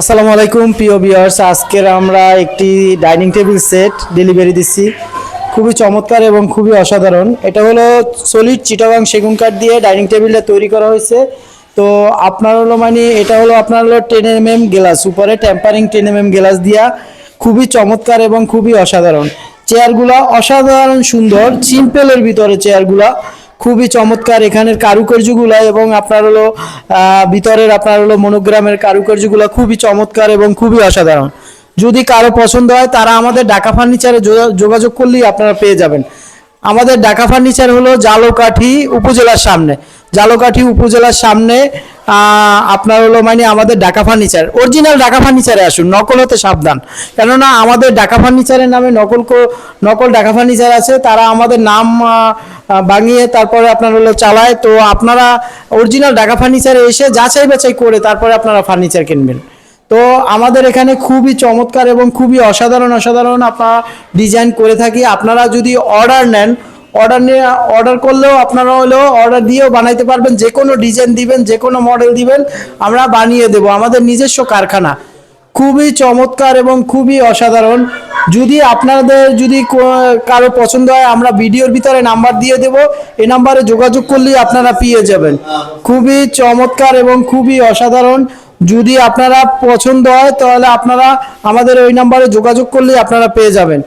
আসসালামু আলাইকুম, প্রিয় ভিউয়ার্স আজকের আমরা একটি ডাইনিং টেবিল সেট ডেলিভারি দিচ্ছি। খুবই চমৎকার এবং খুবই অসাধারণ। এটা হলো সলিড চিটাগাং সেগুন কাঠ দিয়ে ডাইনিং টেবিলটা তৈরি করা হয়েছে। তো আপনার হলো মানে এটা হলো আপনার হলো টেন এম এম গ্লাস উপরে tempering ten M M glass দিয়া খুবই চমৎকার এবং খুবই অসাধারণ। চেয়ারগুলা অসাধারণ সুন্দর সিম্পলের ভিতরে চেয়ারগুলা। খুবই চমৎকার এখানের কারুকার্যগুলো এবং আপনার হলো ভিতরের আপনার হলো মনোগ্রামের কারুকার্যগুলো খুবই চমৎকার এবং খুবই অসাধারণ। যদি কারও পছন্দ হয়, তারা আমাদের ঢাকা ফার্নিচারে যোগাযোগ করলেই আপনারা পেয়ে যাবেন। আমাদের ঢাকা ফার্নিচার হলো জালোকাঠি উপজেলার সামনে। জালোকাঠি উপজেলার সামনে আপনার হলো মানে আমাদের ঢাকা ফার্নিচার অরিজিনাল ঢাকা ফার্নিচারে আসুন নকল হতে সাবধান। কেননা আমাদের ঢাকা ফার্নিচারের নামে নকল নকল ঢাকা ফার্নিচার আছে তারা আমাদের নাম আহ, তারপরে আপনার হলো চালায়। তো আপনারা অরিজিনাল ঢাকা ফার্নিচারে এসে যাচাই বাছাই করে তারপরে আপনারা ফার্নিচার কিনবেন। তো আমাদের এখানে খুবই চমৎকার এবং খুবই অসাধারণ অসাধারণ আপনারা ডিজাইন করে থাকি। আপনারা যদি অর্ডার নেন অর্ডার নিয়ে অর্ডার করলেও আপনারা হলেও অর্ডার দিয়েও বানাইতে পারবেন যে কোনো ডিজাইন দিবেন যে কোনো মডেল দিবেন, আমরা বানিয়ে দেব। আমাদের নিজস্ব কারখানা। খুবই চমৎকার এবং খুবই অসাধারণ। যদি আপনাদের যদি কারও পছন্দ হয়, আমরা ভিডিওর ভিতরে নাম্বার দিয়ে দেব। এই নাম্বারে যোগাযোগ করলেই আপনারা পেয়ে যাবেন। খুবই চমৎকার এবং খুবই অসাধারণ। যদি আপনারা পছন্দ হয়, তাহলে আপনারা আমাদের ওই নাম্বারে যোগাযোগ করলেই আপনারা পেয়ে যাবেন।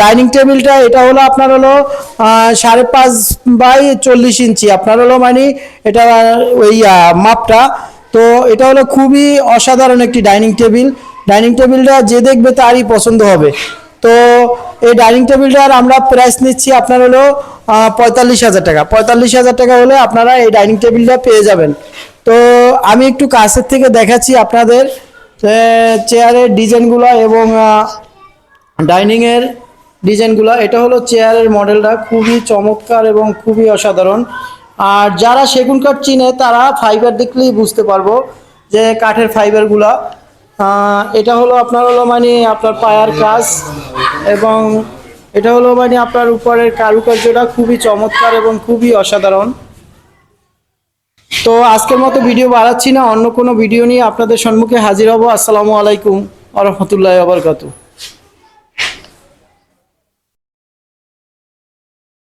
ডাইনিং টেবিলটা, এটা হলো আপনার হলো সাড়ে পাঁচ বাই চল্লিশ ইঞ্চি। আপনার হলো মানে এটা, ওই মাপটা। তো এটা হলো খুবই অসাধারণ একটি ডাইনিং টেবিল। ডাইনিং টেবিলটা যে দেখবে তারই পছন্দ হবে। তো এই ডাইনিং টেবিলটার আমরা প্রাইস নিচ্ছি আপনার হলো পঁয়তাল্লিশ হাজার টাকা। পঁয়তাল্লিশ হাজার টাকা হলে আপনারা এই ডাইনিং টেবিলটা পেয়ে যাবেন। তো আমি একটু কাছের থেকে দেখাচ্ছি আপনাদের চেয়ারের ডিজাইনগুলো এবং ডাইনিংয়ের ডিজাইনগুলো এটা হলো চেয়ারের মডেলটা খুবই চমৎকার এবং খুবই অসাধারণ। আর যারা সেগুন কাঠ চিনে, তারা ফাইবার দেখলেই বুঝতে পারব যে কাঠের ফাইবারগুলো এটা হলো আপনার হলো মানে আপনার পায়ার কাজ এবং এটা হলো মানে আপনার উপরের কারুকার্যটা খুবই চমৎকার এবং খুবই অসাধারণ। তো আজকের মতো ভিডিও বাড়াচ্ছি না, অন্য কোনো ভিডিও নিয়ে আপনাদের সম্মুখে হাজির হব। আসসালামু আলাইকুম আ রহমতুল্লাহ আবরকাতু